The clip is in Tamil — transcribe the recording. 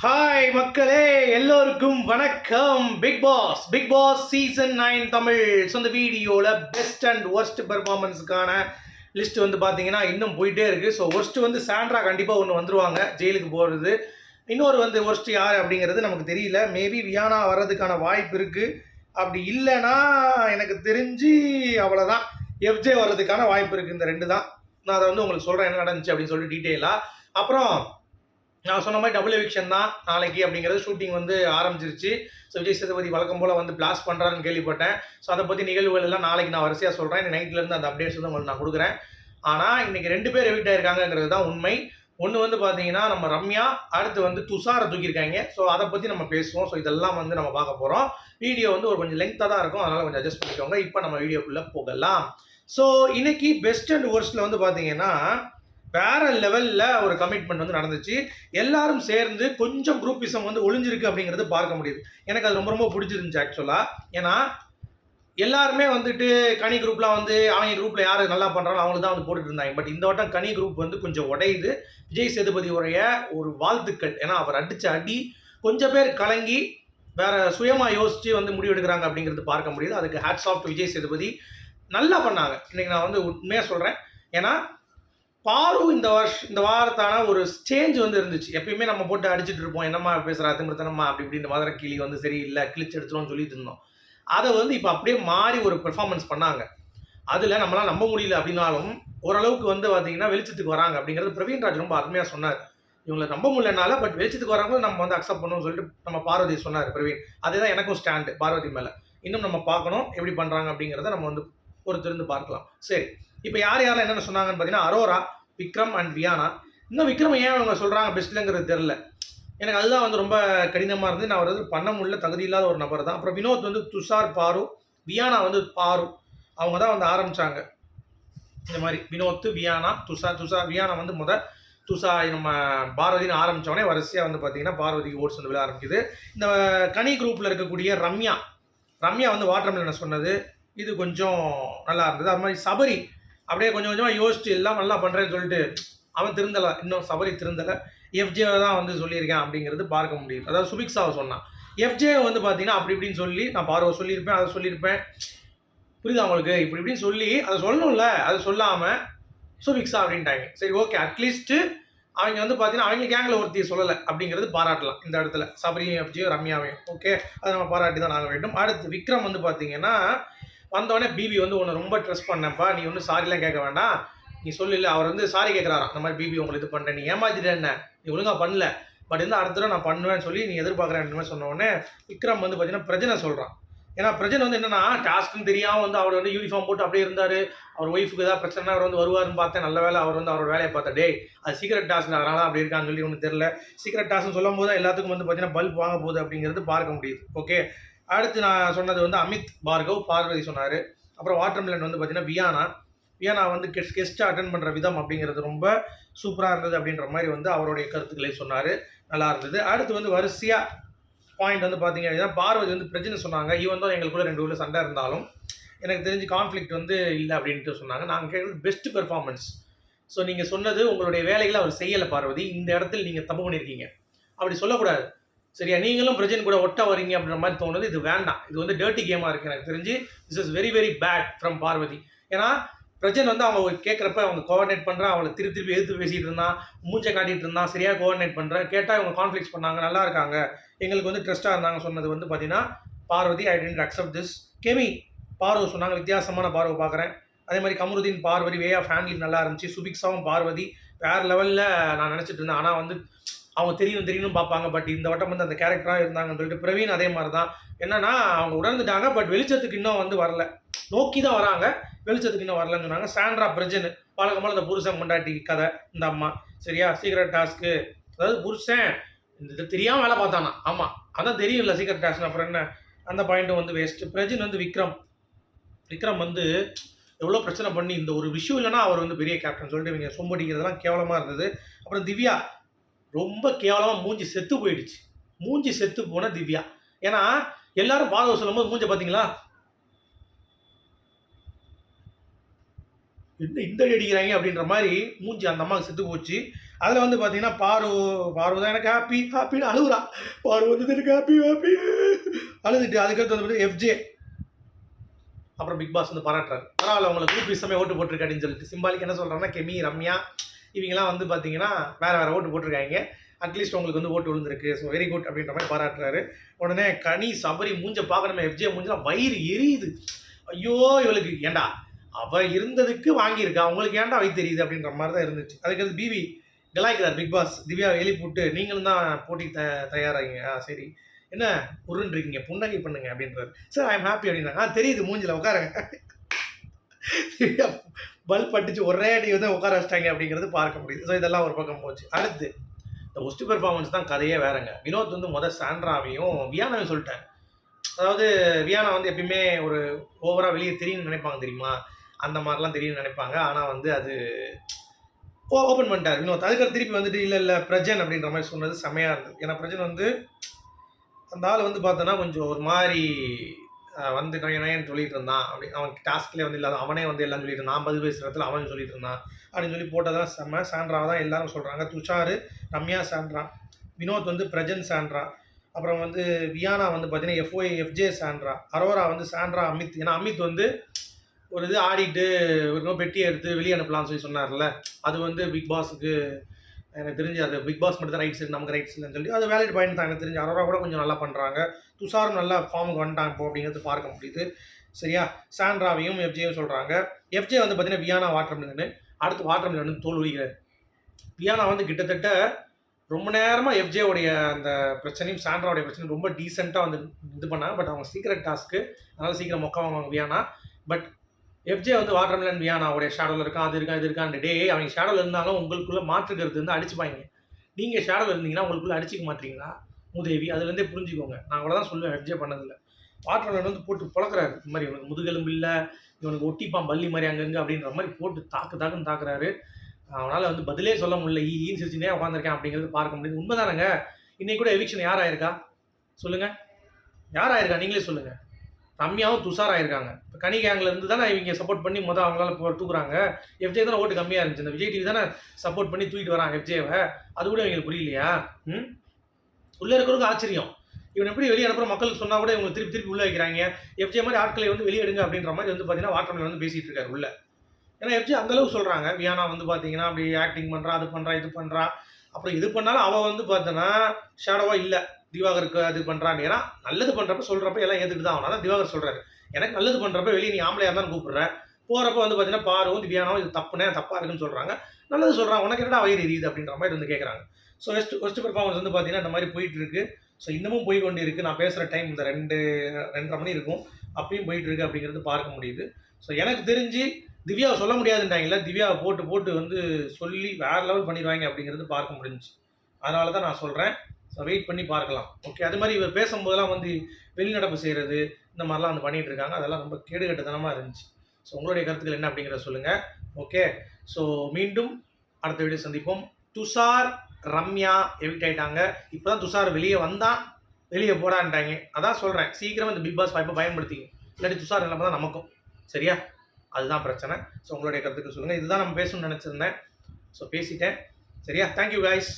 ஹாய் மக்களே எல்லோருக்கும் வணக்கம். Bigg Boss Bigg Boss season nine Tamil. So இந்த வீடியோவில் பெஸ்ட் அண்ட் ஒர்ஸ்ட் பெர்ஃபார்மன்ஸுக்கான லிஸ்ட் வந்து பார்த்தீங்கன்னா இன்னும் போயிட்டே இருக்குது ஸோ ஒர்ஸ்ட் வந்து சாண்ட்ரா கண்டிப்பாக ஒன்று வந்துருவாங்க. ஜெயிலுக்கு போகிறது இன்னொரு வந்து ஒர்ஸ்ட் யார் அப்படிங்கிறது நமக்கு தெரியல. மேபி வியானா வர்றதுக்கான வாய்ப்பு இருக்குது அப்படி இல்லைன்னா எனக்கு தெரிஞ்சு அவ்வளோதான் எஃப்ஜே வர்றதுக்கான வாய்ப்பு இருக்குது இந்த ரெண்டு தான். நான் அதை வந்து உங்களுக்கு சொல்கிறேன் என்ன நடந்துச்சு அப்படின்னு சொல்லிட்டு டீட்டெயிலாக அப்புறம் நான் சொன்ன மாதிரி டபுள் எவிக்ஷன் தான் நாளைக்கு அப்படிங்கிறது ஷூட்டிங் வந்து ஆரம்பிச்சிருச்சு. ஸோ விஜய் சேதுபதி வழக்கம் போல் வந்து பிளாஸ் பண்ணுறாருன்னு கேள்விப்பட்டேன். ஸோ அதை பற்றி நிகழ்வுகள் எல்லாம் நாளைக்கு நான் வரிசையாக சொல்கிறேன் நைட்லேருந்து அந்த அப்டேட்ஸ் வந்து உங்களுக்கு நான் கொடுக்குறேன். ஆனால் இன்றைக்கி ரெண்டு பேர் எவிக்ட் ஆயிருக்காங்கிறது தான் உண்மை. ஒன்று வந்து பார்த்தீங்கன்னா நம்ம ரம்யா அடுத்து வந்து துஷாரை தூக்கியிருக்காங்க. ஸோ அதை பற்றி நம்ம பேசுவோம். ஸோ இதெல்லாம் வந்து நம்ம பார்க்க போகிறோம் வீடியோ வந்து ஒரு கொஞ்சம் லென்த்தாக தான் இருக்கும். அதனால் கொஞ்சம் அட்ஜஸ்ட் பண்ணிக்கோங்க. இப்போ நம்ம வீடியோக்குள்ளே போகலாம். ஸோ இன்னைக்கு பெஸ்ட் அண்ட் ஒர்ஸ்ட்டில் வந்து பார்த்தீங்கன்னா வேற லெவலில் ஒரு கமிட்மெண்ட் வந்து நடந்துச்சு. எல்லாரும் சேர்ந்து கொஞ்சம் குரூப்பிசம் வந்து ஒளிஞ்சிருக்கு அப்படிங்கிறது பார்க்க முடியுது. எனக்கு அது ரொம்ப ரொம்ப பிடிச்சிருந்துச்சு ஆக்சுவலாக ஏன்னா எல்லாருமே வந்துட்டு கனி குரூப்லாம் வந்து அவங்க குரூப்பில் யார் நல்லா பண்ணுறாங்களோ அவங்களுக்கு தான் வந்து போட்டுட்டு இருந்தாங்க. பட் இந்த வட்டம் கனி குரூப் வந்து கொஞ்சம் உடையுது. விஜய் சேதுபதி உடைய ஒரு வாழ்த்துக்கள். ஏன்னா அவர் அடித்த அடி கொஞ்சம் பேர் கலங்கி வேற சுயமாக யோசித்து வந்து முடிவெடுக்கிறாங்க அப்படிங்கிறது பார்க்க முடியுது. அதுக்கு ஹேட்ஸ் ஆஃப் விஜய் சேதுபதி. நல்லா பண்ணாங்க. இன்னைக்கு நான் வந்து உண்மையாக சொல்கிறேன் ஏன்னா பாரு இந்த வருஷ இந்த வாரத்தான ஒரு சேஞ்ச் வந்து இருந்துச்சு. எப்பயுமே நம்ம போட்டு அடிச்சிட்டு இருப்போம். என்னம்மா பேசுகிறா திமிர்த்தனம்மா அப்படி இப்படின்னு மதுரை கிளி வந்து சரியில்லை கிழிச்சு எடுத்துருவோம்னு சொல்லிட்டு இருந்தோம். அதை வந்து இப்போ அப்படியே மாறி ஒரு பெர்ஃபார்மன்ஸ் பண்ணாங்க. அதில் நம்மளால் நம்ப முடியல அப்படின்னாலும் ஓரளவுக்கு வந்து பார்த்தீங்கன்னா வெளிச்சத்துக்கு வராங்க அப்படிங்கிறது பிரவீன் ராஜ் ரொம்ப அருமையாக சொன்னார். இவங்களை நம்ப முடியலனால பட் வெளிச்சத்துக்கு வராங்க நம்ம வந்து அக்செப்ட் பண்ணணும்னு சொல்லிட்டு நம்ம பார்வதி சொன்னார் பிரவீன். அதுதான் எனக்கும் ஸ்டாண்டு பார்வதி மேலே. இன்னும் நம்ம பார்க்கணும் எப்படி பண்ணுறாங்க அப்படிங்கிறத நம்ம வந்து பொறுத்திருந்து பார்க்கலாம். சரி இப்போ யார் யாரெல்லாம் என்னென்ன சொன்னாங்கன்னு பார்த்தீங்கன்னா அரோரா விக்ரம் அண்ட் வியானா. இன்னும் விக்ரம் ஏன் அவங்க சொல்கிறாங்க பெஸ்ட்லங்கிறது தெரில எனக்கு அதுதான் வந்து ரொம்ப கடினமாக இருந்து நான் வந்து பண்ண முடியல தகுதி இல்லாத ஒரு நபர் தான். அப்புறம் வினோத் வந்து துஷார் பாரு வியானா வந்து பாரு. அவங்க தான் வந்து ஆரம்பித்தாங்க இந்த மாதிரி வினோத் வியானா துஷா துஷா வியானா வந்து முத துஷா நம்ம பாரதின்னு ஆரம்பித்தோடனே வரிசையாக வந்து பார்த்தீங்கன்னா பார்வதிக்கு ஓட்ஸ் வந்து விழ ஆரம்பிக்குது. இந்த கனி குரூப்பில் இருக்கக்கூடிய ரம்யா ரம்யா வந்து வாட்டர் மில்லனை சொன்னது. இது கொஞ்சம் நல்லா இருந்தது. அது மாதிரி சபரி அப்படியே கொஞ்சம் கொஞ்சமாக யோசிச்சு எல்லாம் நல்லா பண்ணுறேன்னு சொல்லிட்டு அவன் திருந்தலை இன்னும் சபரி திருந்தலை எஃப்ஜேவை தான் வந்து சொல்லியிருக்கேன் அப்படிங்கிறது பார்க்க முடியும் அதாவது சுபிக்ஸாவை சொன்னான். எஃப்ஜே வந்து பார்த்தீங்கன்னா அப்படி இப்படின்னு சொல்லி நான் பார்வை சொல்லியிருப்பேன் அதை சொல்லியிருப்பேன். புரியுதா அவங்களுக்கு இப்படி இப்படின்னு சொல்லி அதை சொல்லணும்ல அதை சொல்லாமல் சுபிக்ஸா அப்படின்ட்டாங்க. சரி ஓகே அட்லீஸ்ட்டு அவங்க வந்து பார்த்தீங்கன்னா அவங்க கேங்கில் ஒருத்தி சொல்லலை அப்படிங்கிறது பாராட்டலாம் இந்த இடத்துல. சபரியும் எஃப்ஜியும் ரம்யாவையும். ஓகே அதை நம்ம பாராட்டி தான் நாங்கள் வேண்டும். அடுத்து விக்ரம் வந்து பார்த்தீங்கன்னா வந்தோடனே பிபி வந்து உன்னை ரொம்ப ட்ரெஸ் பண்ணப்பா நீ ஒன்றும் சாரிலாம் கேட்க வேண்டாம். நீ சொல்லல அவர் வந்து சாரி கேட்குறாராம். இந்த மாதிரி பிபி உங்களை இது பண்ணுறேன் நீ ஏமாத்திட்ட என்ன? நீ ஒழுங்காக பண்ணல. பட் இந்த அடுத்த தடவை நான் பண்ணுவேன்னு சொல்லி நீ எதிர்பார்க்குறேன் மாதிரி சொன்ன உடனே விக்ரம் வந்து பார்த்தீங்கன்னா பிரஜனை சொல்கிறான் ஏன்னா பிரஜன் வந்து என்னன்னா டாஸ்க்குன்னு தெரியாமல் வந்து அவர் வந்து யூனிஃபார்ம் போட்டு அப்படியே இருந்தார். அவர் ஒய்ஃபுக்கு ஏதாவது பிரச்சனை அவர் வந்து வருவாருன்னு பார்த்தேன். நல்ல வேலை அவர் வந்து அவரோட வேலையை பார்த்தா டே அது சீக்கிரட் டாஸ்க் அதனால அப்படி இருக்கான்னு சொல்லி ஒன்றும் தெரியல. சீக்கிரட் டாஸ்க்னு சொல்லும் போது எல்லாத்துக்கும் வந்து பார்த்தீங்கன்னா பல்ப் வாங்க போகுது அப்படிங்கிறது பார்க்க முடியுது. ஓகே அடுத்து நான் சொன்னது வந்து அமித் பார்கவ் பார்வதி சொன்னார். அப்புறம் வாட்டர் மிலன் வந்து பார்த்தீங்கன்னா வியானா. வியானா வந்து கெஸ்ட் கெஸ்ட்டை அட்டன் பண்ணுற விதம் அப்படிங்கிறது ரொம்ப சூப்பராக இருந்தது அப்படின்ற மாதிரி வந்து அவருடைய கருத்துக்களை சொன்னார். நல்லா இருந்தது. அடுத்து வந்து வரிசையாக பாயிண்ட் வந்து பார்த்தீங்க அப்படின்னா பார்வதி வந்து பிரச்சனை சொன்னாங்க. ஈவன் தான் எங்களுக்குள்ள ரெண்டு ஊரில் சண்டை இருந்தாலும் எனக்கு தெரிஞ்சு கான்ஃப்ளிக்ட் வந்து இல்லை அப்படின்ட்டு சொன்னாங்க. நாங்கள் கேட்குறது பெஸ்ட் பெர்ஃபார்மன்ஸ் ஸோ நீங்கள் சொன்னது உங்களுடைய வேலைகளை அவர் செய்யலை பார்வதி. இந்த இடத்துல நீங்கள் தப்பு பண்ணியிருக்கீங்க. அப்படி சொல்லக்கூடாது. சரியா? நீங்களும் பிரஜன் கூட ஒட்ட வரீங்க அப்படின்ற மாதிரி தோணுது. இது வேண்டாம். இது வந்து டேர்ட்டி கேமாக இருக்குது எனக்கு தெரிஞ்சு. This is very very bad from Parvathy. ஏன்னா பிரஜன் வந்து அவங்க கேட்குறப்ப அவங்க கோஆர்டினேட் பண்ணுறான் அவளை திருப்பி திருப்பி எதிர்த்து பேசிகிட்டு இருந்தான் மூஞ்சை காட்டிகிட்டு இருந்தான் சரியாக கோஆர்டினேட் பண்ணுறேன் கேட்டால் இவங்க கான்ஃப்ளிக்ஸ் பண்ணாங்க நல்லா இருக்காங்க. எங்களுக்கு வந்து ட்ரெஸ்ட்டாக இருந்தாங்க சொன்னது வந்து பார்த்தீங்கன்னா Parvathy I don't accept this கெமி பார்வை சொன்னாங்க வித்தியாசமான பார்வை பார்க்குறேன் அதே மாதிரி Kamarudeen Parvathy way of handling நல்லா இருந்துச்சு. சுபிக்ஸாவும் பார்வதி வேறு லெவலில் நான் நினச்சிட்டு இருந்தேன். ஆனால் வந்து அவங்க தெரியணும் தெரியணும் பார்ப்பாங்க. பட் இந்த வட்டம் வந்து அந்த கேரக்டராக இருந்தாங்கன்னு சொல்லிட்டு பிரவீன் அதே மாதிரி தான் என்னன்னா அவங்க உணர்ந்துட்டாங்க பட் வெளிச்சத்துக்கு இன்னும் வந்து வரல. நோக்கி தான் வராங்க. வெளிச்சத்துக்கு இன்னும் வரலன்னு சொன்னாங்க. சாண்ட்ரா பிரஜன் வழக்கமாக இந்த புருஷன் கொண்டாட்டி கதை இந்த அம்மா. சரியா? சீக்கிரட் டாஸ்க்கு அதாவது புருஷன் இந்த இது தெரியாமல் வேலை பார்த்தானா? ஆமாம் அதான் தெரியும்ல சீக்கிரட் டாஸ்க் அப்புறம் என்ன? அந்த பாயிண்ட்டும் வந்து வேஸ்ட்டு பிரஜின் வந்து விக்ரம். விக்ரம் வந்து எவ்வளோ பிரச்சனை பண்ணி இந்த ஒரு விஷயம் இல்லைன்னா அவர் வந்து பெரிய கேப்டன் சொல்லிட்டு இவங்க சொம்படிக்கிறதுலாம் கேவலமாக இருந்தது. அப்புறம் திவ்யா ரொம்ப கேவலமாக மூஞ்சி செத்து போயிடுச்சு. மூஞ்சி செத்து போன திவ்யா. ஏன்னா எல்லாரும் பாதகம் சொல்லும்போது மூஞ்ச பார்த்தீங்களா என்ன இந்த அடி அடிக்கிறாங்க? அப்படின்ற மாதிரி மூஞ்சி அந்த அம்மாவுக்கு செத்து போச்சு. அதில் வந்து பார்த்தீங்கன்னா பாரு பாரு தான் எனக்கு ஹாப்பி ஹாப்பின்னு அழுகுறா பாரு வந்து எனக்கு ஹாப்பி ஹாப்பி அழுதுட்டு அதுக்கடுத்து வந்து எஃப்ஜே அப்புறம் பிக் பாஸ் வந்து பாராட்டுறாரு. பரவாயில்ல உங்களை குரூப் விஷயமே ஓட்டு போட்டிருக்கு அப்படின்னு சொல்லிட்டு சிம்பாலிக் என்ன சொல்கிறாங்கன்னா கெமி ரம்யா இவங்கெல்லாம் வந்து பார்த்தீங்கன்னா வேறு வேறு ஓட்டு போட்டிருக்காங்க. அட்லீஸ்ட் உங்களுக்கு வந்து ஓட்டு விழுந்திருக்கு. ஸோ வெரி குட் அப்படின்ற மாதிரி பாராட்டுறாரு. உடனே கனி சபரி மூஞ்ச பார்க்கணுமே எஃப்ஜே மூஞ்செலாம் வயிறு எரியுது. ஐயோ இவளுக்கு ஏண்டா? அவள் இருந்ததுக்கு வாங்கியிருக்கா. உங்களுக்கு ஏன்டா வயிறு தெரியுது அப்படின்ற மாதிரி தான் இருந்துச்சு. அதுக்கடுத்து பிவி கலாய்க்கிறார் பிக் பாஸ் திவ்யா எழுப்பி போட்டு நீங்களும் தான் போட்டி த தயாராகிங்க. ஆ சரி. என்ன? உருன்றீங்க புன்னகை பண்ணுங்க அப்படின்றாரு. சார் ஐ எம் ஹாப்பி அப்படின்னாங்க. ஆ தெரியுது மூஞ்சில் உட்காருங்க. திவ்யா பல்ப் பட்டுச்சு ஒரே அடி வந்து உட்கார வச்சிட்டாங்க அப்படிங்கிறது பார்க்க முடியுது. ஸோ இதெல்லாம் ஒரு பக்கம் போச்சு. அடுத்து இந்த ஒஸ்ட் பெர்ஃபார்மன்ஸ் தான் கதையே வேறங்க. வினோத் வந்து முதல் சாண்ட்ராவையும் வியானாவையும் சொல்லிட்டேன் அதாவது வியானா வந்து எப்பயுமே ஒரு ஓவராக வெளியே தெரியும்னு நினைப்பாங்க தெரியுமா? அந்த மாதிரிலாம் தெரியும்னு நினைப்பாங்க. ஆனால் வந்து அது ஓ ஓப்பன் பண்ணிட்டார் வினோத். அதுக்கப்புறம் திருப்பி வந்துட்டு இல்லை இல்லை பிரஜன் அப்படின்ற மாதிரி சொன்னது செமையாக இருந்தது. ஏன்னா பிரஜன் வந்து அந்த ஆள் வந்து பார்த்தோன்னா கொஞ்சம் ஒரு மாதிரி வந்து நயன் நயன் சொல்லிட்டு இருந்தான். அப்படி அவன் டாஸ்க்லேயே வந்து இல்லாத அவனே வந்து எல்லாம் சொல்லிட்டு இருந்தான். ஐம்பது வயசு இடத்துல அவன் சொல்லிட்டு இருந்தான். அப்படின்னு சொல்லி போட்டதான் செம்ம சாண்ட்ரா தான் எல்லாரும் சொல்கிறாங்க துஷார் ரம்யா சாண்ட்ரா வினோத் வந்து பிரஜன் சாண்ட்ரா அப்புறம் வந்து வியானா வந்து பார்த்தீங்கன்னா எஃப்ஒய் எஃப்ஜே சாண்ட்ரா அரோரா வந்து சாண்ட்ரா அமித். ஏன்னா அமித் வந்து ஒரு இது ஆடிட்டு ஒரு பெட்டி எடுத்து வெளியே அனுப்பலாம்னு சொல்லி சொன்னார்ல. அது வந்து பிக் பாஸுக்கு எனக்கு தெரிஞ்சு அது பிக் பாஸ் மட்டும் தான் ரைட்ஸ் நமக்கு ரைட்ஸ் இல்லைன்னு சொல்லி அது வேலிட் பாயிண்ட் தான் எனக்கு தெரிஞ்சு. அரோரா கூட கொஞ்சம் நல்லா பண்ணுறாங்க துஷாரும் நல்லா ஃபார்முக்கு வந்துட்டாங்க இப்போ அப்படிங்கிறது பார்க்க முடியுது. சரியா? சாண்ட்ராவையும் எஃப்ஜேயும் சொல்கிறாங்க எஃப்ஜே வந்து பார்த்தீங்கன்னா வியானா வாட்டர் மில்லனு அடுத்து வாட்டர் மில்லன் தோல் உரிக்கிறார். வியானா வந்து கிட்டத்தட்ட ரொம்ப நேரமாக எஃப்ஜேவுடைய அந்த பிரச்சனையும் சாண்ட்ராவுடைய பிரச்சனையும் ரொம்ப டீசெண்டாக வந்து இது பண்ணாங்க. பட் அவங்க சீக்கிரம் டாஸ்க்கு அதனால் சீக்கிரம் மொக்க வாங்குவாங்க வியானா பட் எஃப்ஜே வந்து வாட்டர் மில்லன் வியானாவுடைய ஷேடோவில் இருக்கான் அது இருக்கான் இது இருக்கான் டே அவங்க ஷேடோவில் இருந்தாலும் உங்களுக்குள்ளே மாற்றுக்கிறது வந்து அடிச்சுப்பாங்க. நீங்கள் ஷேடோவில் இருந்தீங்கன்னா உங்களுக்குள்ளே அடிச்சிக்க மாட்டீங்களா? உதவி அதுலேருந்தே புரிஞ்சுக்கோங்க. நான் கூட தான் சொல்லுவேன் எஃப்ஜே பண்ணதில்ல வாட்டர் மிலன் வந்து போட்டு பழக்கிறாரு. இந்த மாதிரி இவனுக்கு முதுகெலும்பு இல்லை இவனுக்கு ஒட்டிப்பான் பள்ளி மாதிரி அங்கங்கே அப்படின்ற மாதிரி போட்டு தாக்கு தாக்குன்னு தாக்குறாரு. அவனால் வந்து பதிலே சொல்ல முடியல. ஈ ஈன்னு சிரிச்சுனே உட்காந்துருக்கேன் அப்படிங்கிறது பார்க்க முடியுது. உண்மைதானங்க? இன்னைக்கு கூட எவிக்ஷன் யார் ஆயிருக்கா? சொல்லுங்கள் யார் ஆயிருக்கா? நீங்களே சொல்லுங்கள் ரம்யாவும் துஷார் ஆயிருக்காங்க இப்போ கனி கேங்கில் இருந்து தானே இவங்க சப்போர்ட் பண்ணி மொதல் அவங்களால தூக்குறாங்க. எஃப்ஜே தானே ஓட்டு கம்மியாக இருந்துச்சு. இந்த விஜய் டிவி தானே சப்போர்ட் பண்ணி தூக்கிட்டு வராங்க எஃப்ஜேவை அது கூட இவங்களுக்கு புரியலையா? ம்? உள்ளே இருக்கிறவங்க ஆச்சரியம். இவன் எப்படி வெளியே அனுப்புற மக்களுக்கு சொன்னால் கூட இவங்க திருப்பி திருப்பி உள்ளே வைக்கிறாங்க. எஃப்ஜே மாதிரி ஆட்களை வந்து வெளியெடுங்க அப்படின்ற மாதிரி வந்து பார்த்தீங்கன்னா வாட்டர் வந்து பேசிகிட்டு இருக்காரு உள்ள. ஏன்னா எஃப்ஜே அந்தளவுக்கு சொல்கிறாங்க வியானா வந்து பார்த்தீங்கன்னா அப்படி ஆக்டிங் பண்ணுறா அது பண்ணுறா இது பண்ணுறா அப்புறம் இது பண்ணாலும் அவள் வந்து பார்த்தோன்னா ஷேடோவாக இல்லை. திவாகருக்கு அது பண்ணுறான்னு ஏன்னா நல்லது பண்ணுறப்ப சொல்கிறப்ப எல்லாம் ஏற்றுட்டு தான் ஆகணும். அதான் திவாகர் சொல்கிறாரு எனக்கு நல்லது பண்ணுறப்ப வெளியே நீ ஆம்பளையாக தான் கூப்பிட்றேன் போகிறப்ப வந்து பார்த்தீங்கன்னா பாரும் திவ்யானாவும் இது தப்புனே தப்பாக இருக்குன்னு சொல்கிறாங்க நல்லது சொல்கிறாங்க உனக்கு என்னடா வயிறு எரியுது அப்படின்ற மாதிரி வந்து கேட்குறாங்க ஸோ ஃபஸ்ட் ஃபஸ்ட் பெர்ஃபார்மன்ஸ் வந்து பார்த்தீங்கன்னா இந்த மாதிரி போயிட்டு இருக்கு. ஸோ இன்னமும் போய் கொண்டு இருக்குது நான் பேசுகிற டைம் இந்த ரெண்டு ரெண்டரை மணி இருக்கும். அப்பயும் போயிட்டு இருக்கு அப்படிங்கிறது பார்க்க முடியுது. ஸோ எனக்கு தெரிஞ்சு திவ்யாவை சொல்ல முடியாதுன்றாங்கல்ல திவ்யாவை போட்டு போட்டு வந்து சொல்லி வேற லெவல் பண்ணிடுவாங்க அப்படிங்கிறது பார்க்க முடிஞ்சுச்சு. அதனால தான் நான் சொல்கிறேன் வெயிட் பண்ணி பார்க்கலாம். ஓகே அது மாதிரி இவர் பேசும்போதெல்லாம் வந்து வெளிநடப்பு செய்கிறது இந்த மாதிரிலாம் வந்து பண்ணிகிட்டு இருக்காங்க. அதெல்லாம் ரொம்ப கேடுகட்டுத்தனமாக இருந்துச்சு. ஸோ உங்களுடைய கருத்துக்கள் என்ன அப்படிங்கிறத சொல்லுங்கள் ஓகே ஸோ மீண்டும் அடுத்த வீடியோ சந்திப்போம். துஷார் ரம்யா எவிட் ஆயிட்டாங்க. இப்போ தான் துஷார் வெளியே வந்தான் வெளியே போடான்ட்டாங்க. அதான் சொல்கிறேன் சீக்கிரம் இந்த பிக் பாஸ் வாய்ப்பை பயன்படுத்திங்க இல்லாட்டி துஷார் நிலைமை தான் நமக்கும். சரியா? அதுதான் பிரச்சனை. ஸோ உங்களுடைய கருத்துக்கள் சொல்லுங்கள் இதுதான் நம்ம பேசணும்னு நினச்சிருந்தேன். ஸோ பேசிட்டேன். சரியா? Thank you guys